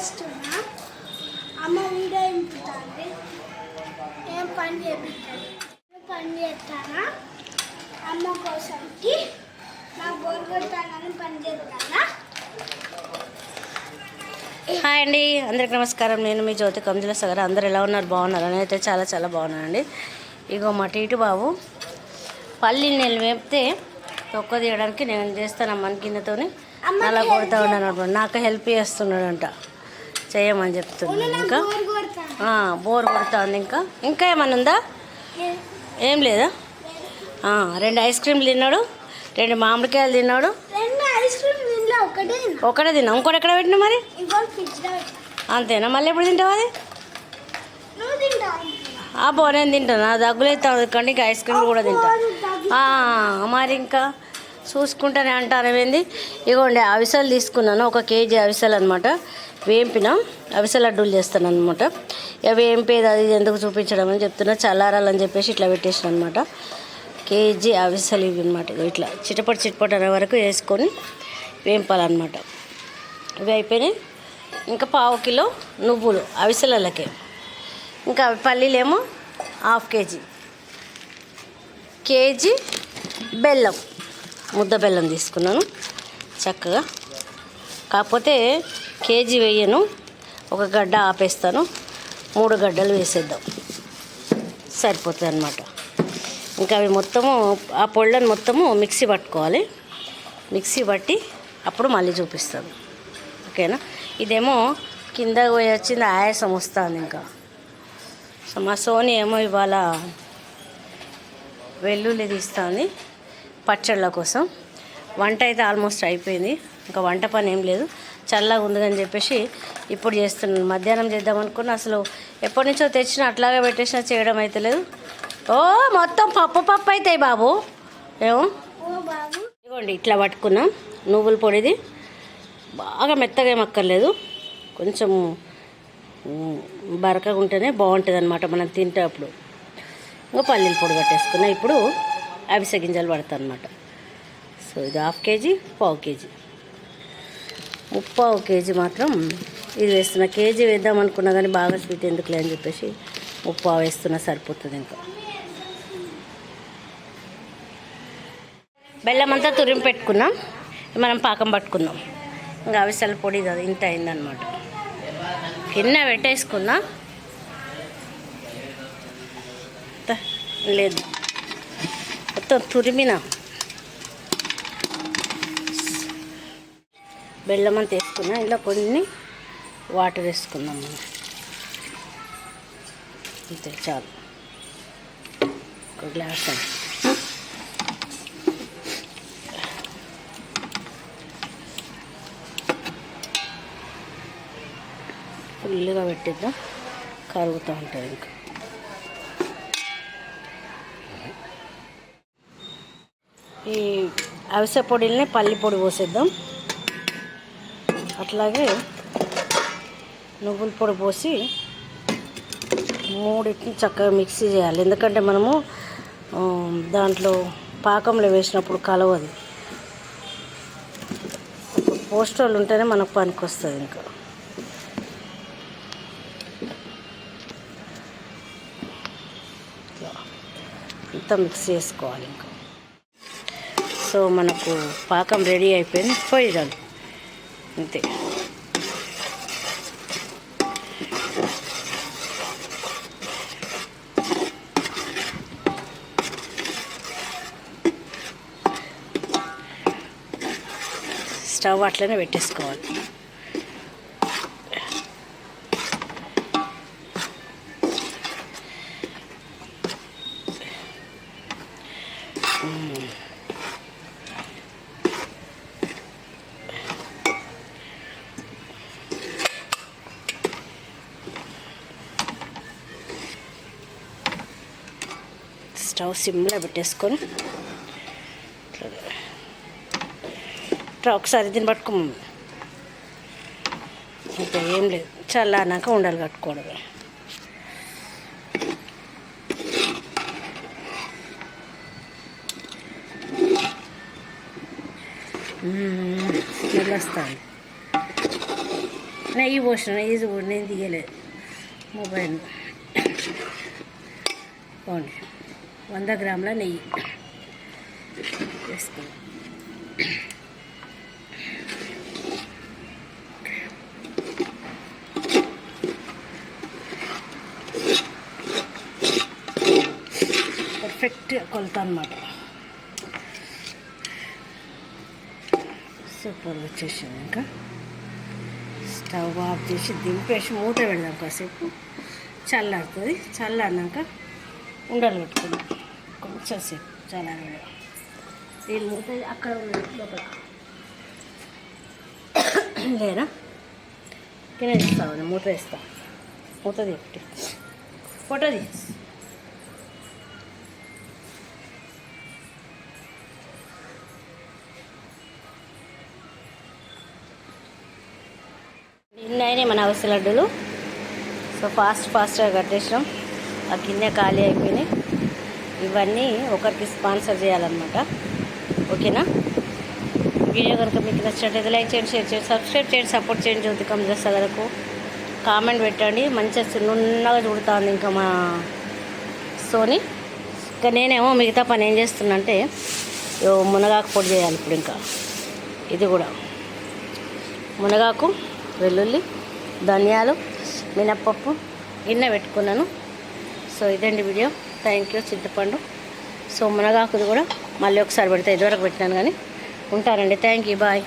చేస్తున్నా. అమ్మ వీడియో ఇంపుతుంది ఏం పని చేపిస్తుంది పని చేస్తానా? అమ్మ కోసంకి నాకు బోర్ కొడతానని పని చేస్తానా? హాయ్ అండి. అందరికి నమస్కారం. నేను మీ జ్యోతి కంజుల సగర్. అందరు ఎలా ఉన్నారు? బాగున్నారు? నేనైతే చాలా చాలా బాగున్నానండి. ఇగో మా టీటు బాబు పల్లీలు నేను వేపితే తొక్క తీయడానికి నేను చేస్తాను? అమ్మని గిన్నెతోని అలా కొడుతూ ఉన్నాను అనమాట నాకు హెల్ప్ చేస్తున్నాడంట. చేయమని చెప్తున్నాను ఇంకా. బోర్ కొడుతుంది ఇంకా. ఇంకా ఏమన్నా ఉందా? ఏం? లేదా? రెండు ఐస్ క్రీమ్లు తిన్నాడు రెండు మామిడికాయలు తిన్నాడు. ఒకటే తిన్నా. ఇంకోటి ఎక్కడ పెట్టినా మరి? అంతేనా? మళ్ళీ ఎప్పుడు తింటావు అది? పో నేను తింటాను దగ్గులైతే కానీ ఇంకా ఐస్ క్రీమ్ కూడా తింటా. మరి ఇంకా చూసుకుంటానే అంటారేమైంది ఇగోండి అవిసెలు తీసుకున్నాను. ఒక కేజీ అవిసెలు అనమాట వేంపిన అవిసె లడ్డూలు చేస్తాను అనమాట ఇక వేంపేది అది ఎందుకు చూపించడం అని చెప్తున్నా. చల్లారాలని చెప్పేసి ఇట్లా పెట్టేసిన అనమాట కేజీ అవిసెలు ఇవి అనమాట ఇట్లా. చిటపటి చిటపటి అనే వరకు వేసుకొని వేంపాలన్నమాట. ఇవి అయిపోయినాయి. ఇంకా పావు కిలో నువ్వులు అవిసెలకే. ఇంకా పల్లీలేమో హాఫ్ కేజీ. కేజీ బెల్లం. ముద్ద బెల్లం తీసుకున్నాను. చక్కగా. కాకపోతే కేజీ వేయను. ఒక గడ్డ ఆపేస్తాను. మూడు గడ్డలు వేసేద్దాం. సరిపోతుంది అనమాట ఇంకా అవి మొత్తము ఆ పొళ్ళని మొత్తము మిక్సీ పట్టుకోవాలి. మిక్సీ పట్టి అప్పుడు మళ్ళీ చూపిస్తాను. ఓకేనా? ఇదేమో కింద పోయి వచ్చింది ఆయాసం వస్తుంది ఇంకా. సో మా సోని ఏమో ఇవాళ వెల్లుల్లి తీస్తుంది పచ్చళ్ళ కోసం. వంట అయితే ఆల్మోస్ట్ అయిపోయింది. ఇంకా వంట పని ఏం లేదు. చల్లగా ఉందని చెప్పేసి ఇప్పుడు చేస్తున్నాను మధ్యాహ్నం చేద్దాం అనుకున్నా అసలు ఎప్పటి నుంచో తెచ్చినా అట్లాగే పెట్టేసినా చేయడం అయితే లేదు. ఓ మొత్తం పప్పు పప్పు అవుతాయి బాబు. ఏమో ఓ ఇదిగోండి ఇట్లా పట్టుకున్నాం. నువ్వుల పొడిది. బాగా మెత్తగా ఏమక్కర్లేదు కొంచెం బరకగా ఉంటేనే బాగుంటుంది అనమాట మనం తింటేప్పుడు. ఇంకా పల్లీల పొడి పట్టేసుకున్నా. ఇప్పుడు అవిసె గింజలు పడతాను అనమాట సో ఇది హాఫ్ కేజీ పావు కేజీ. ముప్పావు కేజీ మాత్రం ఇది వేస్తున్నా. కేజీ వేద్దాం అనుకున్నా కానీ బాగా స్వీట్ ఎందుకులే అని చెప్పేసి ముప్పావు వేస్తున్నా సరిపోతుంది ఇంకా. బెల్లం అంతా తురిమి పెట్టుకున్నాం. మనం పాకం పట్టుకుందాం ఇంకా అవిసెల పొడి ఇది ఇంత అయిందనమాట కింద పెట్టేసుకున్నా. లేదు. మొత్తం తురిమిన. బెల్లం అంతా వేసుకున్నా ఇలా కొన్ని వాటర్ వేసుకుందాం మనం. అంతే చాలు. ఒక గ్లాస్ అండి ఫుల్గా పెట్టిద్దాం కరుగుతూ ఉంటుంది ఇంకా. ఈ అవిసె పొడిని పల్లి పొడి పోసేద్దాం. అట్లాగే నువ్వుల పొడి పోసి మూడింటిని చక్కగా మిక్సీ చేయాలి. ఎందుకంటే మనము దాంట్లో పాకంలో వేసినప్పుడు కలవదు. పోస్టర్లు ఉంటేనే మనకు పనికి వస్తుంది ఇంకా అంతా మిక్స్ చేసుకోవాలి ఇంకా. సో మనకు పాకం రెడీ అయిపోయింది. పోయిడాలి అంతే. స్టవ్ అట్లనే పెట్టేసుకోవాలి. స్టవ్ సిమ్లో పెట్టేసుకొని ఇట్లా ఒకసారి దీన్ని పట్టుకోమమ్మ ఇంకా ఏం లేదు. చల్లారినాక ఉండాలి కట్టుకోవడమే. వెళ్ళొస్తాను నెయ్యి పోసిన నెయ్యి నేను తీయలేదు. మొబైల్. పోండి. వంద గ్రాముల నెయ్యి. వేసుకున్నాం పర్ఫెక్ట్గా కొలత అనమాట సూపర్ వచ్చేసింది ఇంకా. స్టవ్ ఆఫ్ చేసి దింపేసి మూత పెడదాం కాసేపు. చల్లారుతుంది. చల్లారినాక ఉండలు పెట్టుకుందాం. కొంచెం సేపు చల్లారి దీని మూత అక్కడ ఉన్నాను లోపల. లేరా తినేస్తాను మూత ఇస్తా మూత తిప్పి ఫోటో తీసి నిన్నైనా మన అవసర లడ్డూలు? సో ఫాస్ట్ ఫాస్ట్గా కట్టేసినాం. ఆ కింద ఖాళీ అయిపోయినాయి ఇవన్నీ ఒకరికి స్పాన్సర్ చేయాలన్నమాట. ఓకేనా? వీడియో కనుక మీకు నచ్చినట్లయితే లైక్ చేయండి షేర్ చేయండి సబ్స్క్రైబ్ చేయండి సపోర్ట్ చేయండి జ్యోతికం చేసేందుకు కామెంట్ పెట్టండి మంచిగా నున్నగా చూడుతుంది ఇంకా మా సోని. ఇంకా నేనేమో మిగతా పని ఏం చేస్తున్నంటే మునగాకు పొడి చేయాలి ఇప్పుడు ఇంకా. ఇది కూడా. మునగాకు వెల్లుల్లి ధనియాలు మినప్పప్పు గిన్నె పెట్టుకున్నాను. సో ఇదండి వీడియో. థ్యాంక్ యూ చింతపండు. సో మునగాకుది కూడా మళ్ళీ ఒకసారి పెడితే ఇదివరకు పెట్టినాను కానీ. ఉంటారండి. Thank you bye